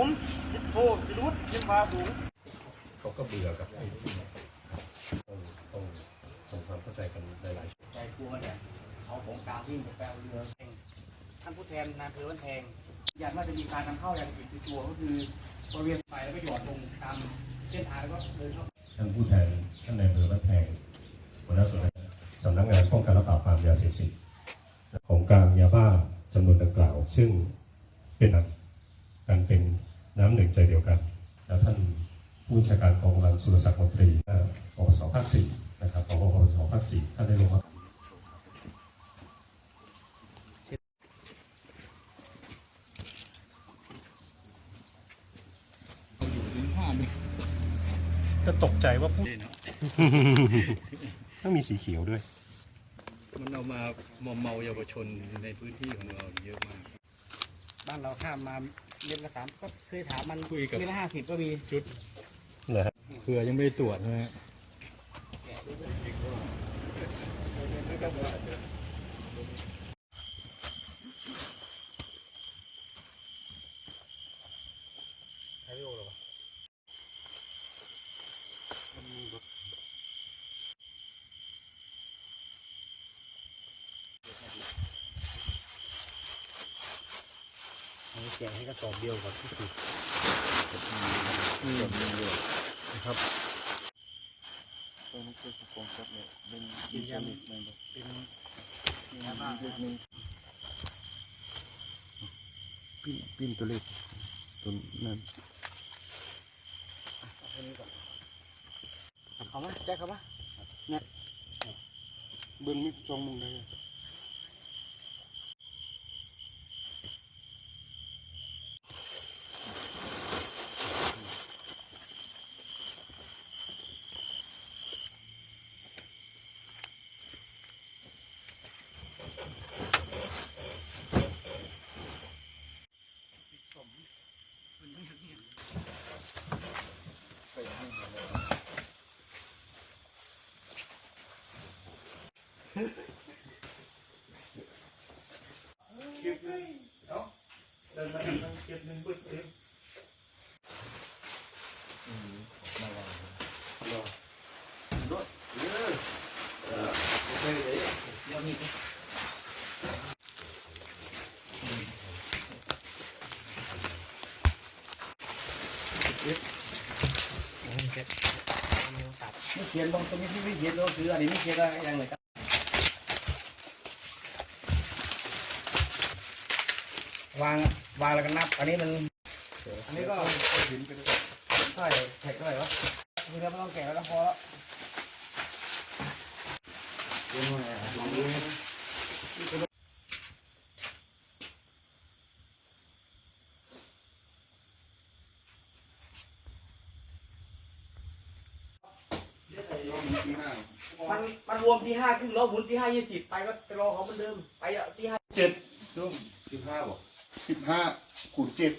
ผมโทษพิรุษเป็นพาฝูงเขาก็เบื่อกับไอ้ที่ต้องต้องทำความเข้าใจกันหลายๆใจกลัวเนี่ยเอาของกลางวิ่งไปแปลเรือแทงท่านผู้แทนนายอำเภอวันแทงยันว่าจะมีการนำเข้าอย่างผิดตัว ก็คือบริเวณไปแล้วก็หยอดลงตามเส้นทางแล้วก็เดินเข้าท่านผู้แทนท่านนายอำเภอบ้านแพงหัวหน้าส่วนสำนักงานป้องกันและปราบปรามยาเสพติดของกลางยาบ้าจำนวนดังกล่าว ซึ่งเป็นอันกันเป็น น้ำหนึ่งใจเดียวกัน แล้วท่านผู้บัญชาการกองกำลังสุรศักดิ์มนตรีเอ่อปปสภาคสี่นะครับของปปสภาคสี่ท่านได้ลงมาจะตกใจว่าผู้ต้องมีสีเขียวด้วย มันเอามามอมเมาเยาวชนในพื้นที่ของเราเยอะมาก บ้านเราข้ามมา เรียนละสามก็เคยถามมันคุยกับเรียนละห้าสิบก็มีชุดเหรอฮะเผื่อยังไม่ได้ตรวจนะฮะอันนี้ แจกให้กระสอบเดียวกับที่ติดียวนะครับตัวนี้คือกระปงครับเนี่ยเป็นเป็นยามิเป็นนี่นะบ้างปิ้นปิ้นตัวเล็กตัวนั้นเอาเขามาแจ็คเขามาเนี่ยเบื้องมิดจองมึงได้ ไม่เขียนตรงตรงนี้ที่ไม่เขียนก็คืออันนี้ไม่เขียนอะไรอย่างเลยครับ วางวางแล้วก็นับ อันนี้มันอันนี้ก็ใช่แท็กเท่าไหร่วะคือเราไม่ต้องแกะแล้วพอแล้วมันมันรวมที่ห้าครึ่งแล้วหมุนที่ห้ายี่สิบไปก็ไปรอเขาเหมือนเดิม ไปอะที่ห้าเจ็ดช่วงสิบห้าบอก สิบห้าคูณเจ็ด